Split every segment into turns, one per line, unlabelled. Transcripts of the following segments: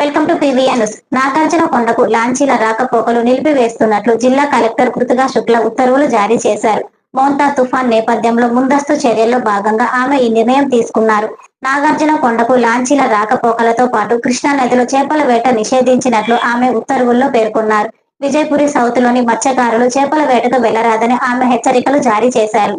Welcome to PVN news. Nagarjuna కొండకు లాంచీల రాకపోకలు నిలిపివేస్తున్నట్లు జిల్లా కలెక్టర్ కృతిగా శుక్ల ఉత్తర్వులు జారీ చేశారు. మోంతా తుఫాన్ నేపథ్యంలో ముందస్తు చర్యల్లో భాగంగా ఆమె ఈ నిర్ణయం తీసుకున్నారు. నాగార్జున కొండకు లాంచీల రాకపోకలతో పాటు కృష్ణా నదిలో చేపల వేట నిషేధించినట్లు ఆమె ఉత్తర్వుల్లో పేర్కొన్నారు. విజయపురి సౌత్లోని మత్స్యకారులు చేపల వేటకు వెళ్ళరాదని ఆమె హెచ్చరికలు జారీ చేశారు.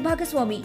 ಭಾಗಸ್ವಾಮಿ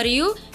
మరియు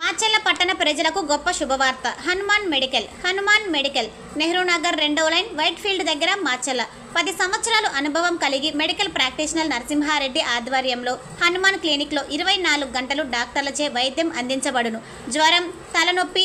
Macherla పట్టణ ప్రజలకు గొప్ప శుభవార్త. హనుమాన్ మెడికల్ హనుమాన్ మెడికల్ నెహ్రూ నగర్ రెండో లైన్ వైట్ ఫీల్డ్ దగ్గర మాచెల్ల పది సంవత్సరాలు అనుభవం కలిగి మెడికల్ ప్రాక్టీషనర్ నరసింహారెడ్డి ఆధ్వర్యంలో హనుమాన్ క్లినిక్లో ఇరవై నాలుగు గంటలు డాక్టర్లచే వైద్యం అందించబడును. జ్వరం తలనొప్పి